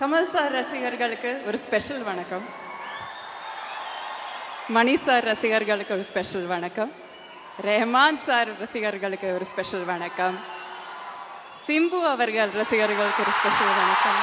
Kamal sir ரசிகர்களுக்கு ஒரு special வணக்கம் மணி சார் ரசிகர்களுக்கு ஒரு ஸ்பெஷல் வணக்கம் ரெஹமான் சார் ரசிகர்களுக்கு ஒரு ஸ்பெஷல் வணக்கம் சிம்பு அவர்கள் ரசிகர்களுக்கு ஒரு ஸ்பெஷல் வணக்கம்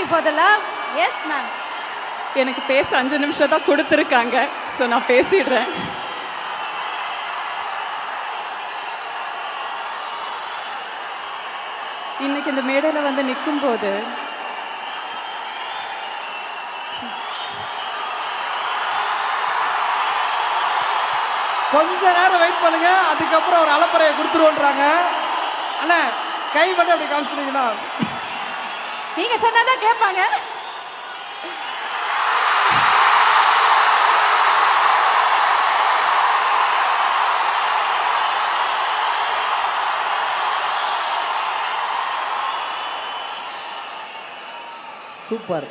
You for the love yes ma'am எனக்கு பேச அஞ்சு நிமிஷம் தான் கொடுத்துருக்காங்க ஸோ நான் பேசிடுறேன் இன்னைக்கு இந்த மேடையில் வந்து நிற்கும் போது கொஞ்ச நேரம் வெயிட் பண்ணுங்க அதுக்கப்புறம் ஒரு அலப்பறையை கொடுத்துருவோன்றாங்க அண்ணா கை மட்டும் அப்படி காமிச்சிருக்கீங்களா நீங்க சொன்னதான் கேட்பாங்க சூப்பர்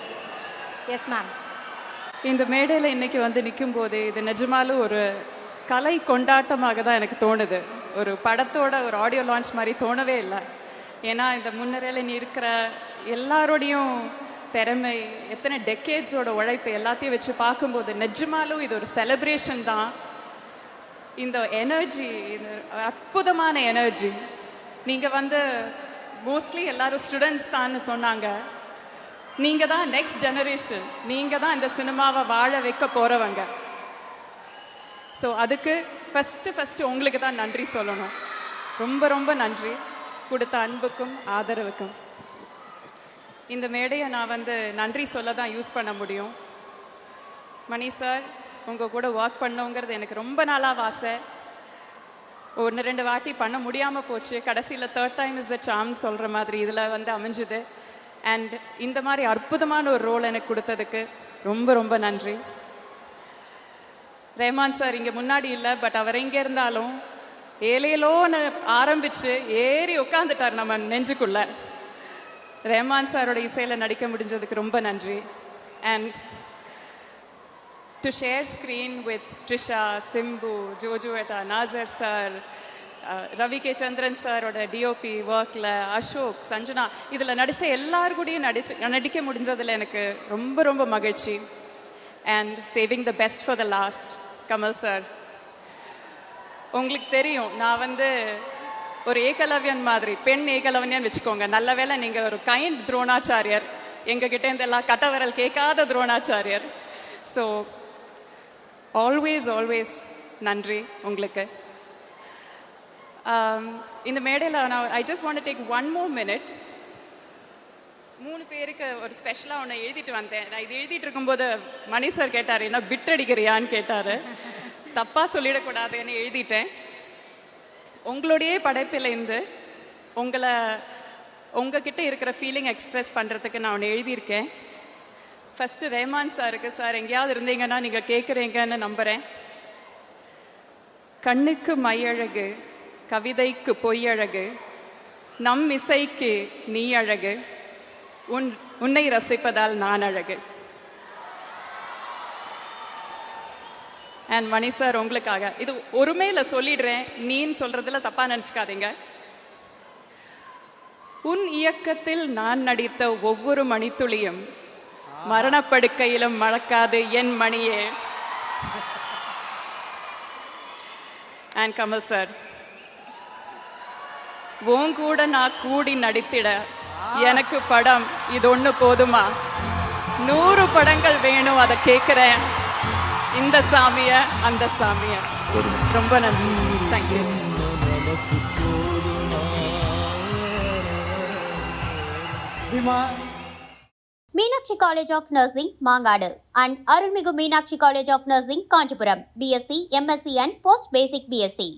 எஸ் மேம் இந்த மேடையில் இன்னைக்கு வந்து நிற்கும் போது இது நிஜமாலும் ஒரு கலை கொண்டாட்டமாக தான் எனக்கு தோணுது ஒரு படத்தோட ஒரு ஆடியோ லான்ச் மாதிரி தோணவே இல்லை ஏன்னா இந்த முன்னரையில் நீ இருக்கிற எல்லாரோடையும் திறமை எத்தனை டெக்கேட்ஸோட உழைப்பு எல்லாத்தையும் வச்சு பார்க்கும்போது நிஜமாலும் இது ஒரு செலப்ரேஷன் தான் இந்த எனர்ஜி இது அற்புதமான எனர்ஜி நீங்கள் வந்து மோஸ்ட்லி எல்லாரும் ஸ்டூடெண்ட்ஸ் தான் சொன்னாங்க நீங்கள் தான் நெக்ஸ்ட் ஜெனரேஷன் நீங்கள் தான் இந்த சினிமாவை வாழ வைக்க போகிறவங்க ஸோ அதுக்கு ஃபஸ்ட்டு ஃபஸ்ட்டு உங்களுக்கு தான் நன்றி சொல்லணும் ரொம்ப ரொம்ப நன்றி கொடுத்த அன்புக்கும் ஆதரவுக்கும் இந்த மேடையை நான் வந்து நன்றி சொல்ல தான் யூஸ் பண்ண முடியும் மணி சார் உங்கள் கூட ஒர்க் பண்ணுங்கிறது எனக்கு ரொம்ப நாளாக ஆசை ஒன்று ரெண்டு வாட்டி பண்ண முடியாமல் போச்சு கடைசியில் third time is the charms சொல்கிற மாதிரி இதில் வந்து அமைஞ்சுது அண்ட் இந்த மாதிரி அற்புதமான ஒரு ரோல் எனக்கு கொடுத்ததுக்கு ரொம்ப ரொம்ப நன்றி ரேமான் சார் இங்கே முன்னாடி இல்லை பட் அவர் எங்கே இருந்தாலும் ஏழையிலோன்னு ஆரம்பித்து ஏறி உட்காந்துட்டார் நம்ம நெஞ்சுக்குள்ளே ரஹ்மான் சாரோட இசையில் நடிக்க முடிஞ்சதுக்கு ரொம்ப நன்றி and to share screen with Trisha Simbu ஜோஜுவேட்டா Nassar sir Ravi K Chandran சாரோட டிஓபி ஒர்க்கில் அசோக் சஞ்சனா இதில் நடித்த எல்லார் கூடயும் நடிச்சு நடிக்க முடிஞ்சதில் எனக்கு ரொம்ப ரொம்ப மகிழ்ச்சி and saving the best for the last Kamal sir உங்களுக்கு தெரியும் நான் வந்து ஒரு ஏகலவியன் மாதிரி பெண் ஏகலவியன் வச்சுக்கோங்க நல்ல வேலை நீங்க ஒரு கைண்ட் துரோணாச்சாரியர் இருந்து எல்லாம் கட்டவரல் கேட்காத துரோணாச்சாரியர் ஸோ ஆல்வேஸ் ஆல்வேஸ் நன்றி உங்களுக்கு um, இந்த மேடையில் நான் I just want take one more minute மூணு பேருக்கு ஒரு ஸ்பெஷலாக ஒன்று எழுதிட்டு வந்தேன் நான் இது எழுதிட்டு இருக்கும்போது மணி சார் கேட்டார் என்ன பிட் அடிக்கிறியான்னு கேட்டார் தப்பாக சொல்லிடக்கூடாதுன்னு எழுதிட்டேன் உங்களுடைய படைப்பிலேருந்து உங்களை உங்ககிட்ட இருக்கிற ஃபீலிங் எக்ஸ்பிரஸ் பண்ணுறதுக்கு நான் ஒன்று எழுதியிருக்கேன் ஃபஸ்ட்டு ரேமான் சாருக்கு சார் எங்கேயாவது இருந்தீங்கன்னா நீங்கள் கேட்குறீங்கன்னு நம்புகிறேன் கண்ணுக்கு மையழகு கவிதைக்கு பொய்யழகு நம் இசைக்கு நீ அழகு உன் உன்னை ரசிப்பதால் நான் அழகு அண்ட் மணி சார் உங்களுக்காக இது ஒருமையில் சொல்லிடுறேன் நீன்னு சொல்றதுல தப்பாக நினச்சிக்காதீங்க உன் இயக்கத்தில் நான் நடித்த ஒவ்வொரு மணித்துளியும் மரணப்படுக்கையிலும் மழக்காது என் மணியே அண்ட் கமல் சார் உன் கூட நான் கூடி நடித்திட எனக்கு படம் இது ஒண்ணு போதுமா நூறு படங்கள் வேணும் அதை கேட்குறேன் இந்த சாமிய அந்த சாமிய ரொம்ப நன்றி thank you Meenakshi college of nursing Mangadu and Arulmigu Meenakshi college of nursing Kanchipuram BSc MSc and post basic BSc